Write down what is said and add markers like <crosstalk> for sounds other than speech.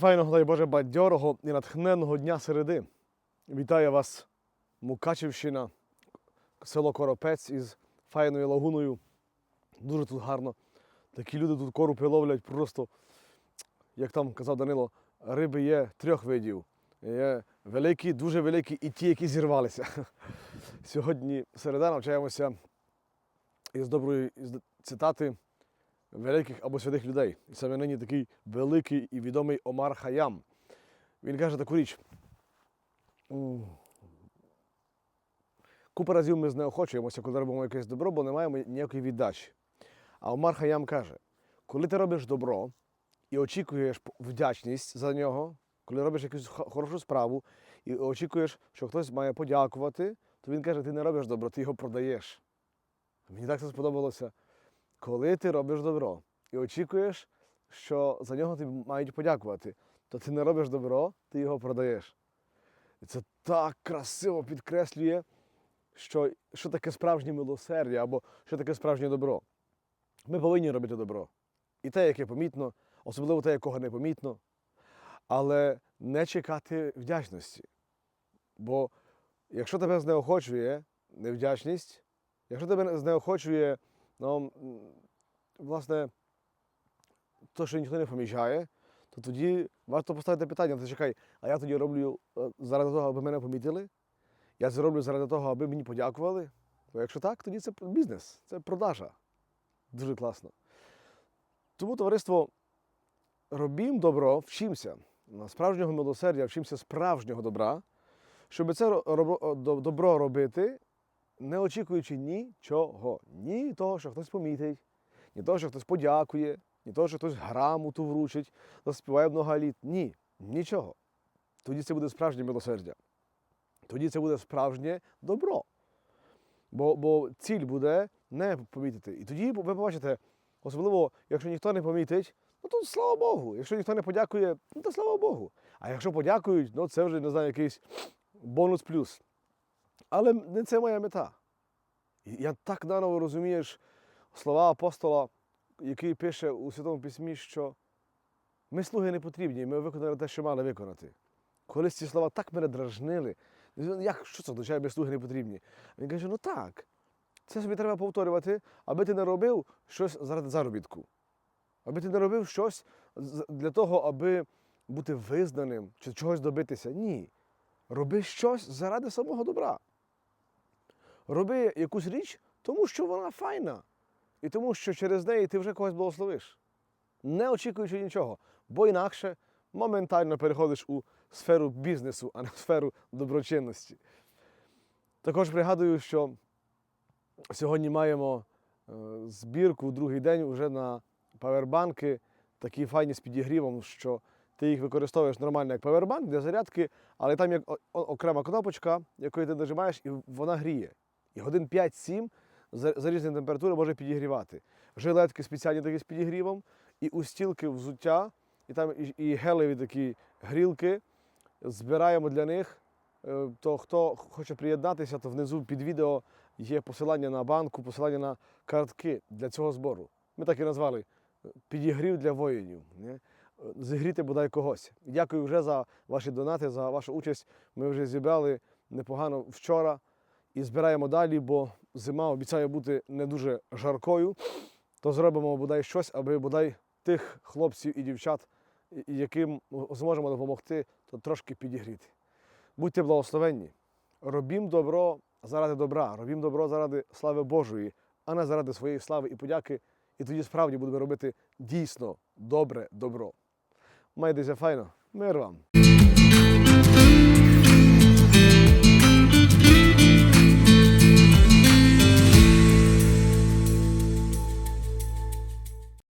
файного, дай Боже, бадьорого і натхненного дня середи. Вітаю вас, Мукачівщина, село Коропець із файною лагуною. Дуже тут гарно. Такі люди тут корупи ловлять просто, як там казав Данило, риби є трьох видів. Є великі, дуже великі і ті, які зірвалися. <laughs> Сьогодні середа навчаємося із доброї із цитати великих або святих людей. І саме нині такий великий і відомий Омар Хаям. Він каже таку річ. Купа разів ми знеохочуємося, коли робимо якесь добро, бо не маємо ніякої віддачі. А Омар Хаям каже: коли ти робиш добро і очікуєш вдячність за нього, коли робиш якусь хорошу справу і очікуєш, що хтось має подякувати, то він каже, ти не робиш добро, ти його продаєш. Мені так це сподобалося. Коли ти робиш добро і очікуєш, що за нього тобі мають подякувати, то ти не робиш добро, ти його продаєш. І це так красиво підкреслює, що, що таке справжнє милосердя або що таке справжнє добро. Ми повинні робити добро. І те, яке помітно, особливо те, якого не помітно, але не чекати вдячності. Бо якщо тебе знеохочує невдячність, якщо тебе знеохочує ну, власне, то, що ніхто не помічає, то тоді варто поставити питання, то чекай, а я тоді роблю е, заради того, аби мене помітили? Я це роблю заради того, аби мені подякували? Бо якщо так, тоді це бізнес, це продажа. Дуже класно. Тому, товариство, робім добро, вчимося. На справжнього милосердя, вчимося справжнього добра, щоб це добро робити, не очікуючи нічого. Ні того, що хтось помітить, ні того, що хтось подякує, ні того, що хтось грамоту вручить, заспіває много літ. Ні, нічого. Тоді це буде справжнє милосердя. Тоді це буде справжнє добро. Бо, бо ціль буде не помітити. І тоді ви побачите, особливо, якщо ніхто не помітить, ну то слава Богу. Якщо ніхто не подякує, ну то слава Богу. А якщо подякують, ну це вже не знаю, якийсь бонус плюс. Але не це моя мета. Я так наново розумієш слова апостола, який пише у Святому Письмі, що ми слуги не потрібні, ми виконали те, що мали виконати. Колись ці слова так мене дражнили. Як, що це означає, ми слуги не потрібні? Він каже, ну так, це собі треба повторювати, аби ти не робив щось заради заробітку. Аби ти не робив щось для того, аби бути визнаним чи чогось добитися. Ні. Роби щось заради самого добра. Роби якусь річ, тому що вона файна. І тому, що через неї ти вже когось благословиш. Не очікуючи нічого. Бо інакше моментально переходиш у сферу бізнесу, а не в сферу доброчинності. Також пригадую, що сьогодні маємо е, збірку другий день вже на павербанки, такі файні з підігрівом, що ти їх використовуєш нормально як павербанк для зарядки, але там є окрема кнопочка, якою ти нажимаєш, і вона гріє. І годин 5-7 за, різні температури може підігрівати. Жилетки спеціальні такі з підігрівом, і устілки взуття, і там і, і гелеві такі грілки. Збираємо для них. Е, То хто хоче приєднатися, то внизу під відео є посилання на банку, посилання на картки для цього збору. Ми так і назвали е, підігрів для воїнів. Е, Зігріти бодай когось. Дякую вже за ваші донати, за вашу участь. Ми вже зібрали непогано вчора і збираємо далі, бо зима обіцяє бути не дуже жаркою. То зробимо бодай щось, аби бодай тих хлопців і дівчат, яким зможемо допомогти, то трошки підігріти. Будьте благословенні. Робім добро заради добра, робім добро заради слави Божої, а не заради своєї слави і подяки. І тоді справді будемо робити дійсно добре добро. Майтеся файно, мир вам!